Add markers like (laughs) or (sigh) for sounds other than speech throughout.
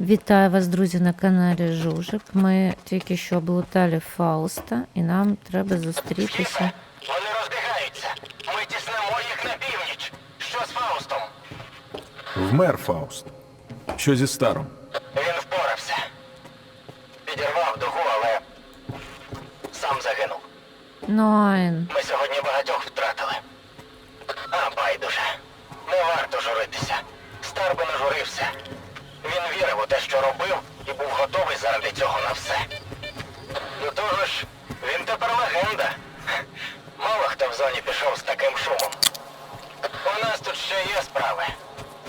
Вітаю вас, друзі, на каналі Жужик. Ми тільки що облутали Фауста, і нам треба зустрітися. Вони розбігаються. Ми тіснемо їх на північ. Що з Фаустом? Вмер Фауст. Що зі старом? Він впорався. Підірвав дугу, але сам загинув. Найн. Ми сьогодні багатьох втратили. А байдуже. Не варто журитися. Стар би не журився. Він вірив у те, що робив, і був готовий заради цього на все. До того ж, він тепер легенда. Мало хто в зоні пішов з таким шумом. У нас тут ще є справи.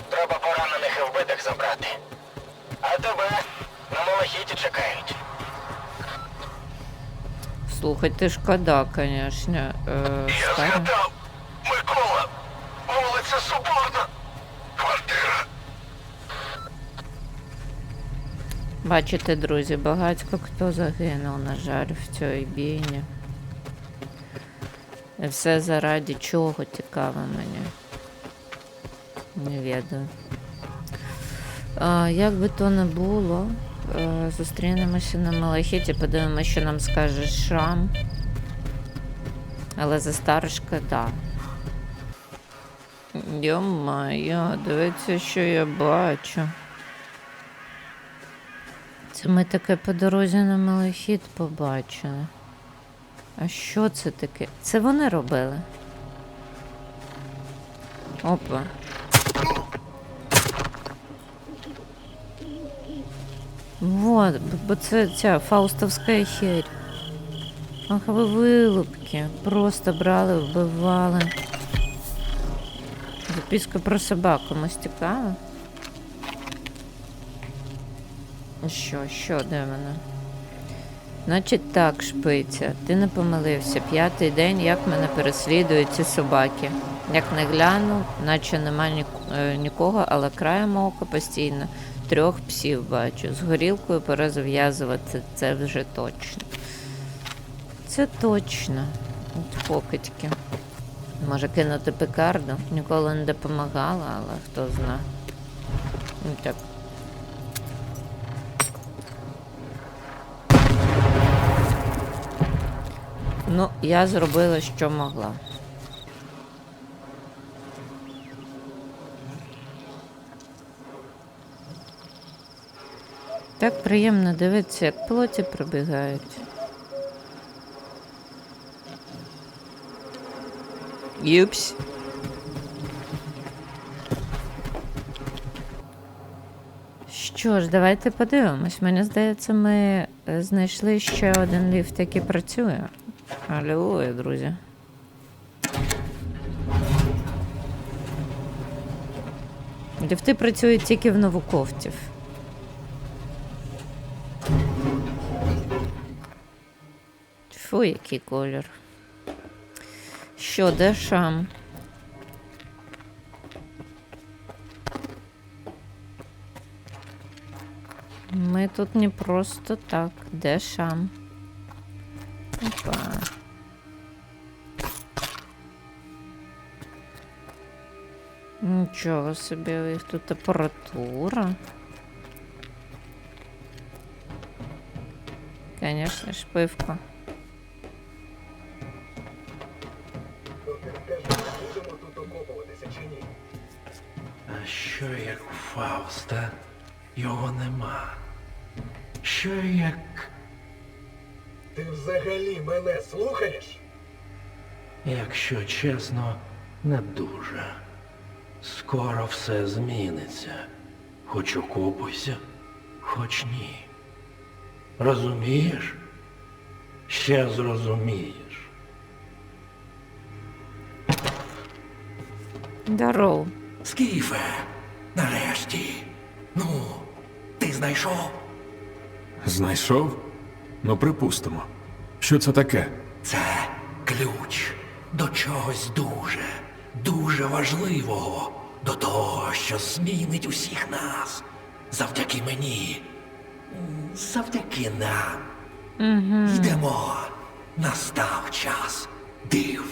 Треба поранених і вбитих забрати. А тебе на малахіті чекають. Слухайте, шкода, звісно. Е, стара. Микола, Бачите, друзі, багатько хто загинув, на жаль, в цій бійні. І все заради чого цікаво мені. Не ведаю. А, як би то не було, е, зустрінемося на Малахіті, подивимося, що нам скаже Шрам. Але за старшка, да. Йо-моє, дивіться, що я бачу. Це ми таке по дорозі на Малахіт побачили. А що це таке? Це вони робили? Опа. Вот, бо це ця фаустовська херь. Ах, ви вилупки. Просто брали, вбивали. Записка про собаку комусь цікаво. Що, що, де вона? Значить так, шпиця, ти не помилився. П'ятий день, як мене переслідують ці собаки. Як не гляну, наче нема е, нікого, але краєм ока постійно трьох псів бачу. З горілкою пора зав'язувати, це вже точно. Це точно. От покидьки. Може кинути пекарду. Ніколи не допомагала, але хто зна. Ну, Так. Ну, я зробила, що могла. Так приємно дивитися, як плоті пробігають. Юпс. Що ж, давайте подивимось. Мені здається, ми е, знайшли ще один ліфт, який працює. Алілуя, друзі. Ліфти працюють тільки в науковців. Фу, який колір. Що, де шам? Ми тут не просто так. Де шам? Опа. Нічого собі, у їх тут апаратура. Конечно ж, пивко. А що як у Фауста його нема? Що як, Ти взагалі мене слухаєш? якщо чесно, не дуже. Скоро все зміниться. Хоч окопуйся, хоч ні. Розумієш? Ще зрозумієш. Здоров. Скіфе, нарешті. Ну, ти знайшов? Знайшов? Ну, припустимо. Що це таке? Це ключ до чогось дуже, дуже важливого, до того, що змінить усіх нас. Завдяки мені. Завдяки нам. Угу. Йдемо. Настав час див.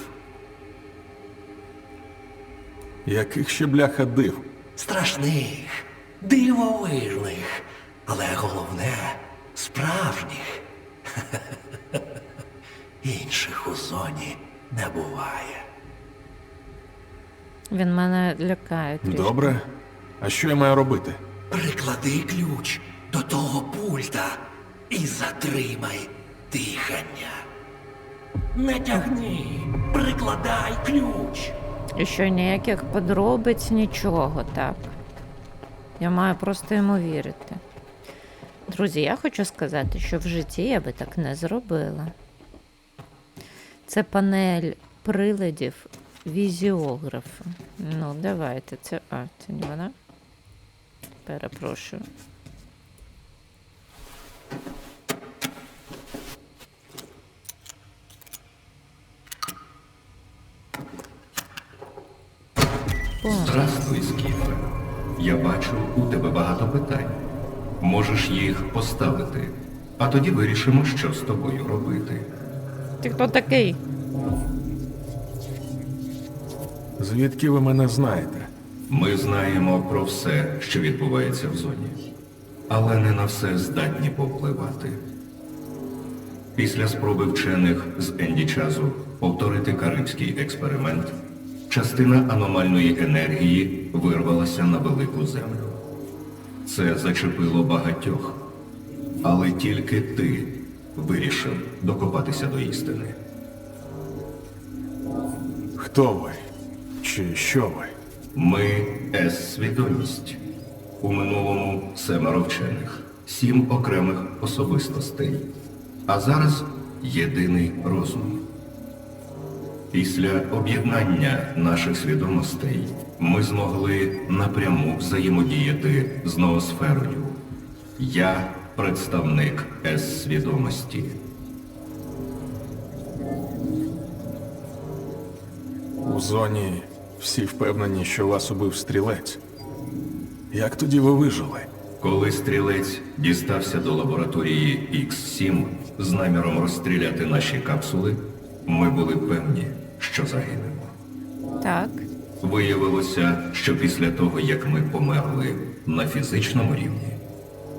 Яких ще бляха див? Страшних, дивовижних, Але головне справжніх. (laughs) Інших у зоні не буває. Він мене лякає трішки. Добре. А що я маю робити? Приклади ключ до того пульта і затримай дихання. Не тягни, прикладай ключ. І що ніяких подробиць, нічого, так. Я маю просто йому вірити. Друзі, я хочу сказати, що в житті я би так не зробила. Це панель приладів візіографа. Ну, давайте, це. А, це не вона. Перепрошую. Здравствуй, Скіфе. Я бачу, у тебе багато питань. Можеш їх поставити, а тоді вирішимо, що з тобою робити. Ти хто такий? Звідки ви мене знаєте? Ми знаємо про все, що відбувається в зоні, але не на все здатні повпливати. Після спроби вчених з Енді Чазу повторити карибський експеримент, частина аномальної енергії вирвалася на велику землю. Це зачепило багатьох, але тільки ти вирішив докопатися до істини. Хто ви? Чи що ви? Ми С-свідомість. У минулому семеро вчених, сім окремих особистостей. А зараз єдиний розум. Після об'єднання наших свідомостей ми змогли напряму взаємодіяти з ноосферою. Я представник С-свідомості. У зоні всі впевнені, що вас убив стрілець. Як тоді ви вижили? Коли стрілець дістався до лабораторії X7 з наміром розстріляти наші капсули, ми були певні, що загинемо. Так. Виявилося, що після того, як ми померли на фізичному рівні,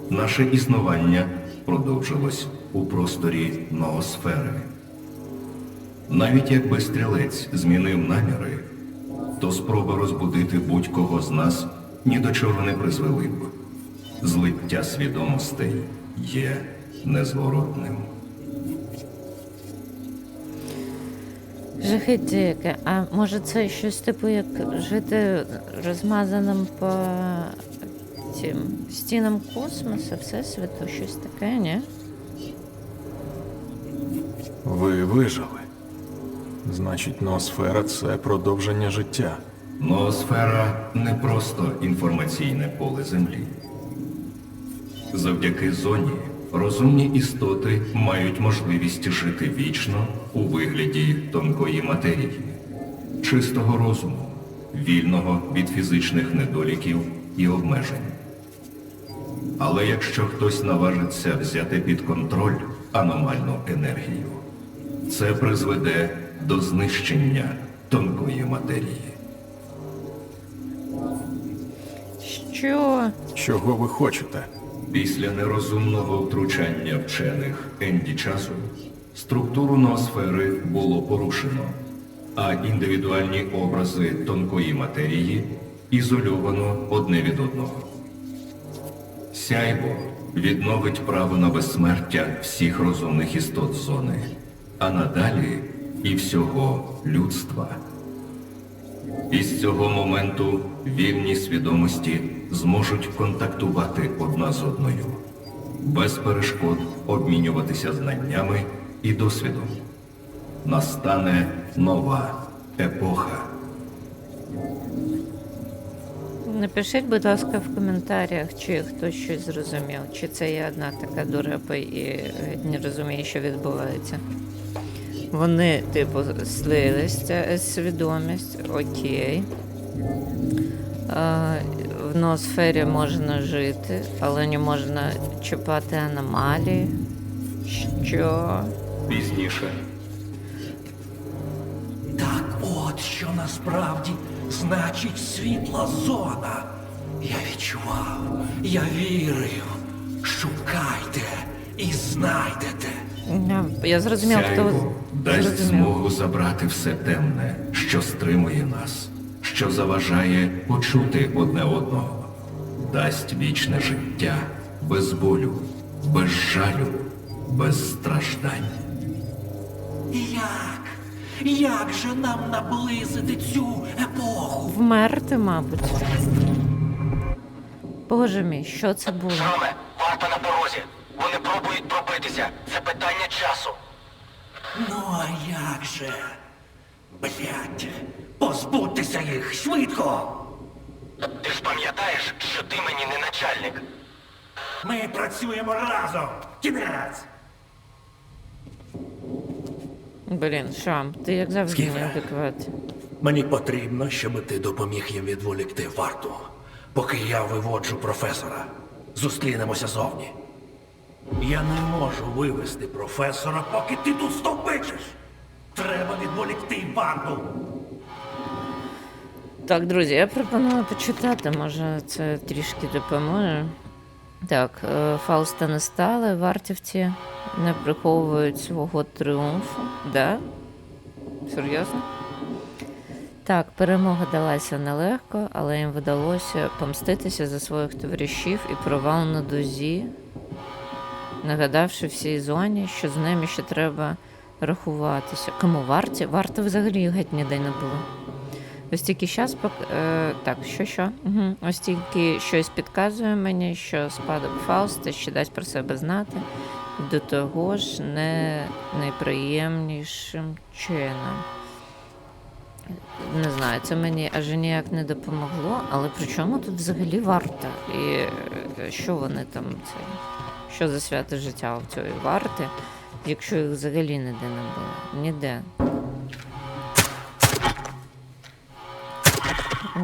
наше існування продовжилось у просторі ноосфери. Навіть якби стрілець змінив наміри, то спроба розбудити будь-кого з нас ні до чого не призвели б. Злиття свідомостей є незворотним. Жахіття яке. А може це щось типу як жити розмазаним по цим стінам космосу, Всесвіту, щось таке, ні? Ви вижили. Значить, ноосфера це продовження життя. Ноосфера не просто інформаційне поле Землі. Завдяки зоні розумні істоти мають можливість жити вічно у вигляді тонкої матерії, чистого розуму, вільного від фізичних недоліків і обмежень. Але якщо хтось наважиться взяти під контроль аномальну енергію, це призведе до знищення тонкої матерії. Що? Чого ви хочете? Після нерозумного втручання вчених Енді часу структуру ноосфери було порушено, а індивідуальні образи тонкої матерії ізольовано одне від одного. Сяйво відновить право на безсмертя всіх розумних істот зони, а надалі і всього людства. Із цього моменту вільні свідомості зможуть контактувати одна з одною, без перешкод обмінюватися знаннями і досвідом. Настане нова епоха. Напишіть, будь ласка, в коментарях, чи хтось щось зрозумів, чи це я одна така дурепа і не розумію, що відбувається. Вони, типу, слились, свідомість, окей. А, в ноосфері можна жити, але не можна чіпати аномалії. Що? Пізніше Так от що насправді значить світла зона. Я відчував, я вірив, Шукайте і знайдете. Я, я зрозумів, хто дасть зрозумів. змогу забрати все темне, що стримує нас, що заважає почути одне одного, дасть вічне життя без болю, без жалю, без страждань. Як? Як же нам наблизити цю епоху? Вмерти, мабуть. Боже мій, що це було? Роме, варта на порозі. Вони пробують пробитися. Це питання часу. Ну а як же? Блять, позбутися їх швидко! Ти ж пам'ятаєш, що ти мені не начальник. Ми працюємо разом! Кінець! Блін, Шам, ти як завжди Скіфе. неадекват. Мені потрібно, щоб ти допоміг їм відволікти варту, поки я виводжу професора. Зустрінемося зовні. Я не можу вивести професора, поки ти тут стовбичиш. Треба відволікти варту. Так, друзі, я пропоную почитати, може це трішки допоможе. Так, е, Фауста не стали, вартівці не приховують свого тріумфу. Да? Серйозно? Так, перемога далася нелегко, але їм вдалося помститися за своїх товаришів і провал на дозі, нагадавши всій зоні, що з ними ще треба рахуватися. Кому варті? Варти взагалі геть ніде не було. Ось тільки щас пок... е, так, що що? Угу. Ось тільки щось підказує мені, що спадок Фауста ще дасть про себе знати. До того ж, не найприємнішим чином. Не знаю, це мені аж ніяк не допомогло, але при чому тут взагалі варта? І е, що вони там це? Що за святе життя у цієї варти, якщо їх взагалі ніде не було? Ніде.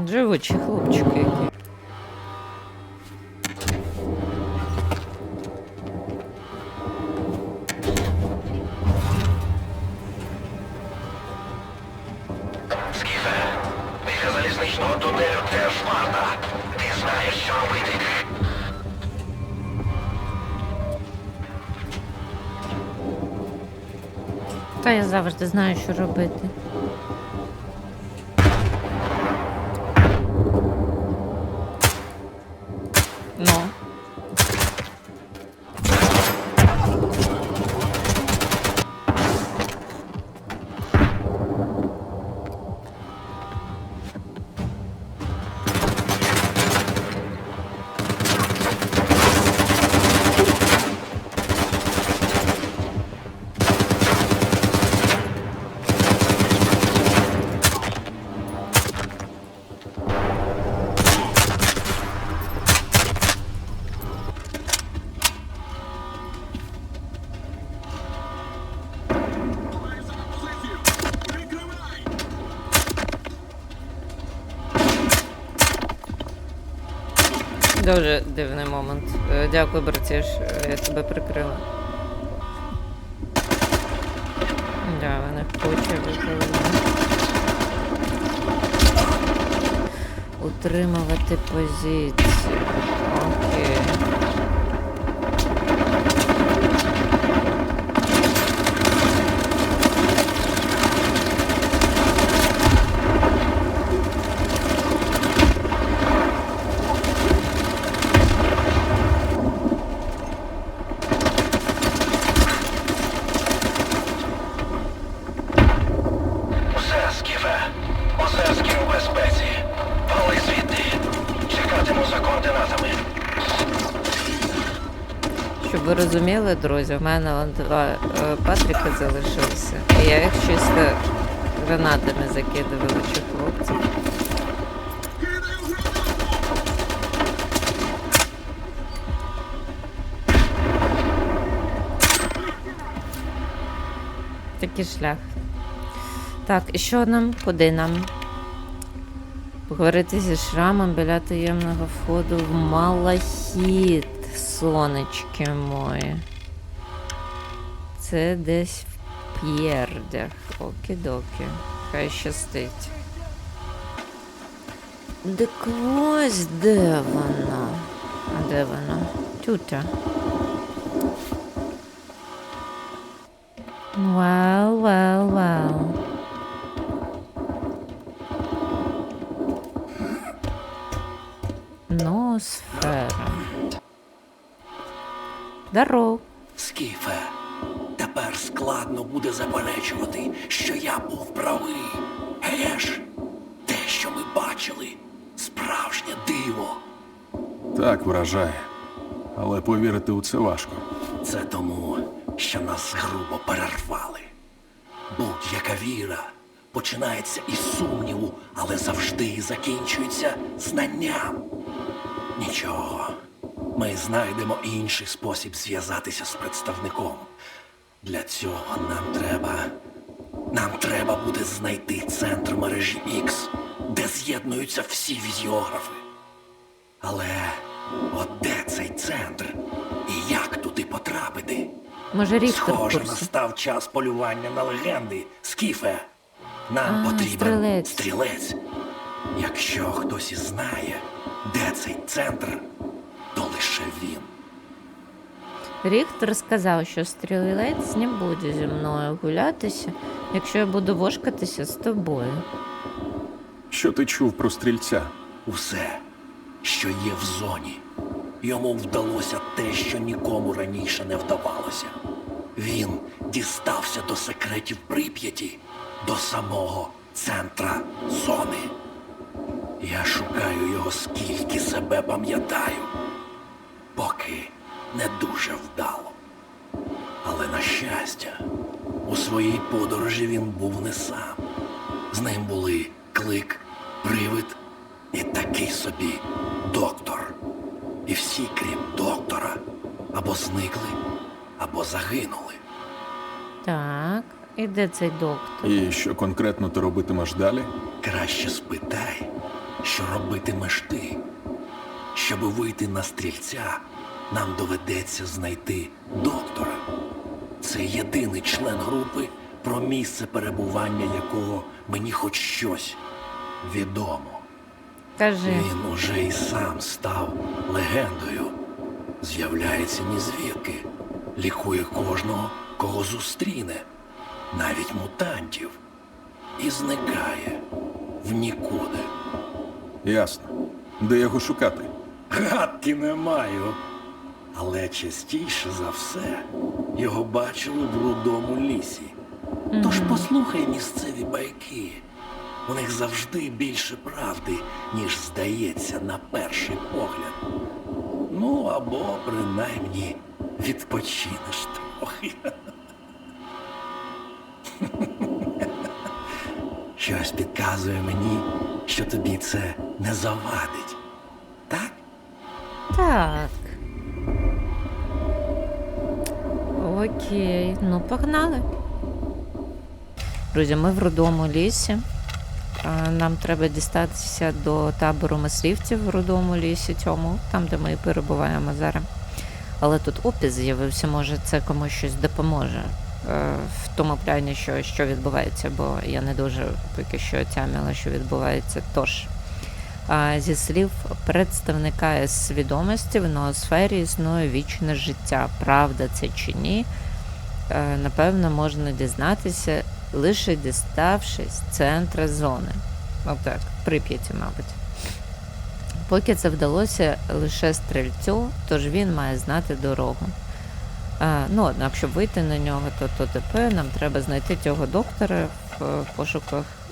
Живучі хлопчики які. Та я завжди знаю, що робити. Дуже дивний момент. Е, Дякую, братіш, е, я тебе прикрила. Да, вона хоче викликали. Утримувати позицію. Окей. Усе, Скіфе. Усе скіф у безпеці. Вали звідти. Чекатиму за координатами. Щоб ви друзі, в мене он два е, Патріка залишилися. І я їх чисто гранатами закидувала чи хлопців. Такий шлях. Так, і що нам? Куди нам? Поговорити зі шрамом біля таємного входу в Малахіт, сонечки мої. Це десь в п'єрдях. Окі-докі. Хай щастить. Дик ось де вона? А де вона? Тютя. Вау, вау, вау. Ну, сфера. Здорово. Скіфе складно буде заперечувати, що я був правий. Геш, те, що ми бачили, справжнє диво. Так вражає. Але повірити у це важко. Це тому, що нас грубо перервали. Будь-яка віра починається із сумніву, але завжди закінчується знанням. Нічого. Ми знайдемо інший спосіб зв'язатися з представником. Для цього нам треба. Нам треба буде знайти центр мережі X, де з'єднуються всі візіографи. Але от де цей центр? І як туди потрапити? Може, Ріхтер в Схоже, курсі. настав час полювання на легенди. Скіфе. Нам А, потрібен стрілець. стрілець. Якщо хтось і знає, де цей центр, Ріхтер сказав, що стрілець не буде зі мною гулятися, якщо я буду вошкатися з тобою. Що ти чув про стрільця? Усе, що є в зоні. Йому вдалося те, що нікому раніше не вдавалося. Він дістався до секретів Прип'яті, до самого центра зони. Я шукаю його скільки себе пам'ятаю, поки не дуже вдало. Але на щастя, у своїй подорожі він був не сам. З ним були клик, привид і такий собі доктор. І всі, крім доктора, або зникли, або загинули. Так, і де цей доктор? І що конкретно ти робитимеш далі? Краще спитай, що робитимеш ти. Щоби вийти на стрільця, нам доведеться знайти доктора. Це єдиний член групи, про місце перебування якого мені хоч щось відомо. Кажи. Він уже і сам став легендою. З'являється ні звідки, лікує кожного, кого зустріне, навіть мутантів, і зникає в нікуди. Ясно. Де його шукати? Гадки не маю. Але частіше за все його бачили в рудому лісі. Тож послухай місцеві байки. У них завжди більше правди, ніж здається на перший погляд. Ну або принаймні відпочинеш трохи. (laughs) Щось підказує мені, що тобі це не завадить. Так? Так. Окей, ну погнали. Друзі, ми в рудому лісі. Нам треба дістатися до табору мисливців в рудому лісі цьому, там, де ми перебуваємо зараз. Але тут опис з'явився, може це комусь щось допоможе. е, В тому плані, що, що відбувається, бо я не дуже поки що тямила, що відбувається. Тож, Зі слів представника свідомості в ноосфері існує вічне життя. Правда це чи ні? Е, Напевно, можна дізнатися, лише діставшись центра зони. Отак, Прип'яті, мабуть. Поки це вдалося лише стрільцю, тож він має знати дорогу. А, ну, однак, щоб вийти на нього, то, то тепер нам треба знайти цього доктора в е, пошуках е,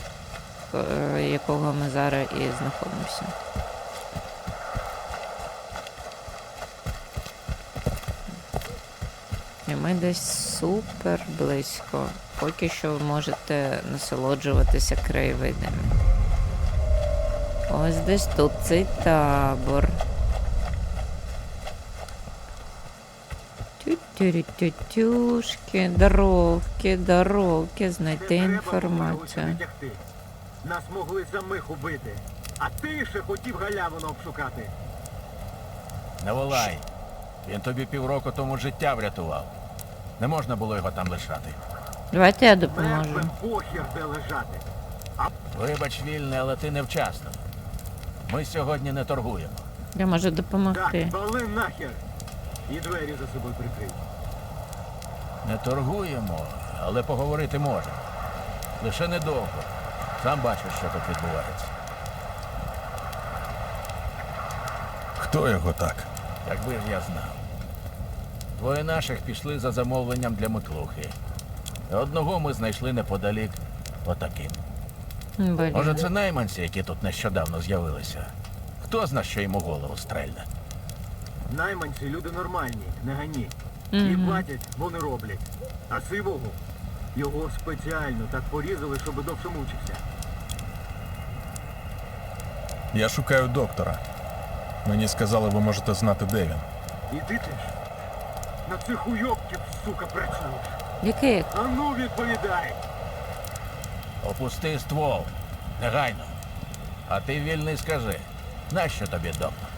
якого ми зараз і знаходимося. І ми десь супер близько. Поки що ви можете насолоджуватися краєвидами. Ось десь тут цей табор. Тю-тю-тю-тюшки, дорогки, дорогки, знайти інформацію. Нас могли самих убити. А ти ще хотів галявину обшукати. Не волай. Він тобі півроку тому життя врятував. Не можна було його там лишати. Давайте я допоможу. Мертвим похір де лежати. Вибач, вільне, але ти невчасно. Ми сьогодні не торгуємо. Я можу Так, допомогти. вали нахер. І двері за собою прикрий. Не торгуємо, але поговорити можемо. Лише недовго. Сам бачиш, що тут відбувається. Хто його так? Якби ж я знав. Двоє наших пішли за замовленням для Миклухи. І Одного ми знайшли неподалік отаким. Блін. Може, це найманці, які тут нещодавно з'явилися. Хто зна, що йому голову стрельне? Найманці люди нормальні, не гані. І платять, бо не роблять. А сивого його спеціально так порізали, щоб довше мучився. Я шукаю доктора. Мені сказали, ви можете знати, де він. І ти на цих уйобків, сука, працюєш. Який? А ну відповідай! Опусти ствол. Негайно. А ти вільний скажи, нащо тобі доктор?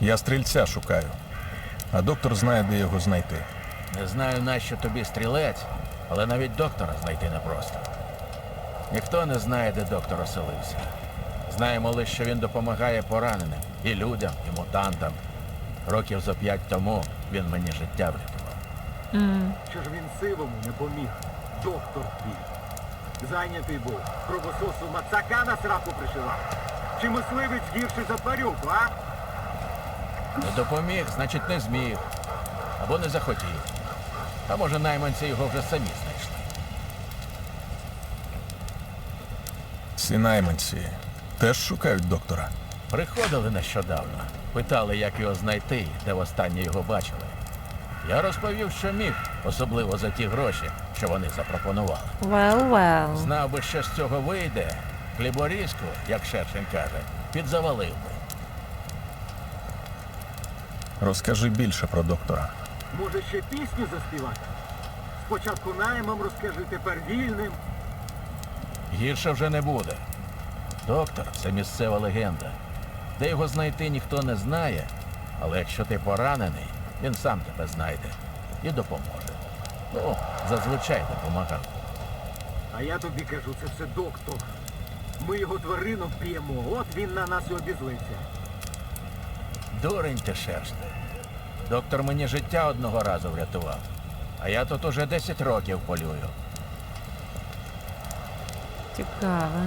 Я стрільця шукаю, а доктор знає, де його знайти. Не знаю, нащо тобі стрілець, але навіть доктора знайти непросто. Ніхто не знає, де доктор оселився. Знаємо лише, що він допомагає пораненим і людям, і мутантам. Років за п'ять тому він мені життя врятував. Що ж він сивому не поміг? Доктор твій. Зайнятий був. Кровососу мацака на сраку пришивав. Чи мисливець гірший за тварюку, а? Не допоміг, значить не зміг. Або не захотів. А може найманці його вже самі знайшли. Ці найманці теж шукають доктора. Приходили нещодавно, питали, як його знайти, де востаннє його бачили. Я розповів, що міг, особливо за ті гроші, що вони запропонували. Well, well. Знав би, що з цього вийде, хліборізку, як Шершень каже, підзавалив би. Розкажи більше про доктора. Може ще пісню заспівати? Спочатку наймом розкажи, тепер вільним. Гірше вже не буде. Доктор це місцева легенда. Де його знайти ніхто не знає, але якщо ти поранений, він сам тебе знайде і допоможе. Ну, зазвичай допомагав. А я тобі кажу, це все доктор. Ми його тваринок б'ємо, от він на нас і обізлиться. Дурень ти шершти. Доктор мені життя одного разу врятував. А я тут уже 10 років полюю. Цікаво.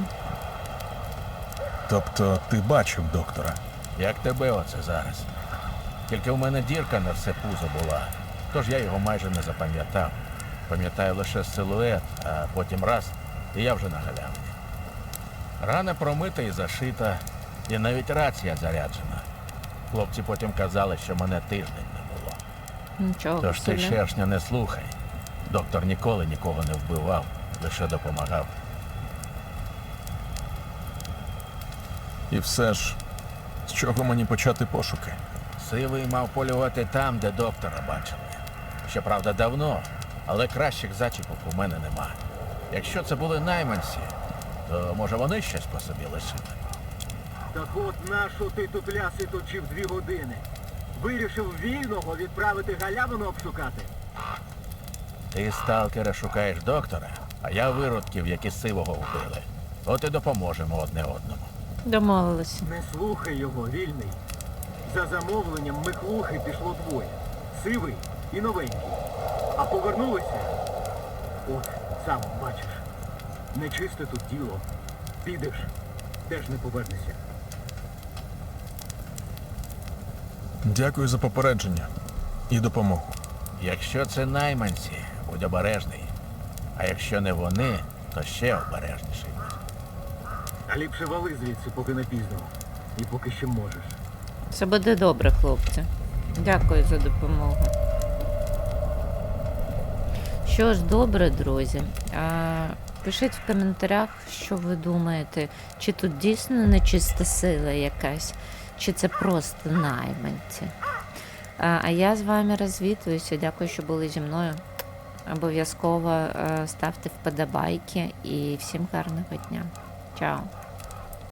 Тобто ти бачив доктора. Як тебе оце зараз? Тільки в мене дірка на все пузо була, тож я його майже не запам'ятав. Пам'ятаю лише силует, а потім раз, і я вже на галявині. Рана промита і зашита, і навіть рація заряджена. Хлопці потім казали, що мене тиждень не було. Нічого Тож ти собі. шершня не слухай. Доктор ніколи нікого не вбивав, лише допомагав. І все ж, з чого мені почати пошуки? Сивий мав полювати там, де доктора бачили. Щоправда, давно, але кращих зачіпок у мене нема. Якщо це були найманці, то може вони щось по собі лишили. Так от нащо ти тут ляси точив дві години? Вирішив вільного відправити галявину обшукати? Ти, сталкера, шукаєш доктора, а я виродків, які сивого вбили. От і допоможемо одне одному. Домовилися. Не слухай його, вільний. За замовленням Миклухи пішло двоє. Сивий і новенький. А повернулися. От, сам бачиш. Нечисте тут діло. Підеш, теж не повернешся. Дякую за попередження і допомогу. Якщо це найманці, будь обережний. А якщо не вони, то ще обережніший. Ліпше вали звідси, поки не пізно. І поки ще можеш. Все буде добре, хлопці. Дякую за допомогу. Що ж, добре, друзі. А, пишіть в коментарях, що ви думаєте, чи тут дійсно нечиста сила якась, чи це просто найманці. А, а я з вами розвітуюся. Дякую, що були зі мною. Обов'язково е, ставте вподобайки і всім гарного дня. Чао!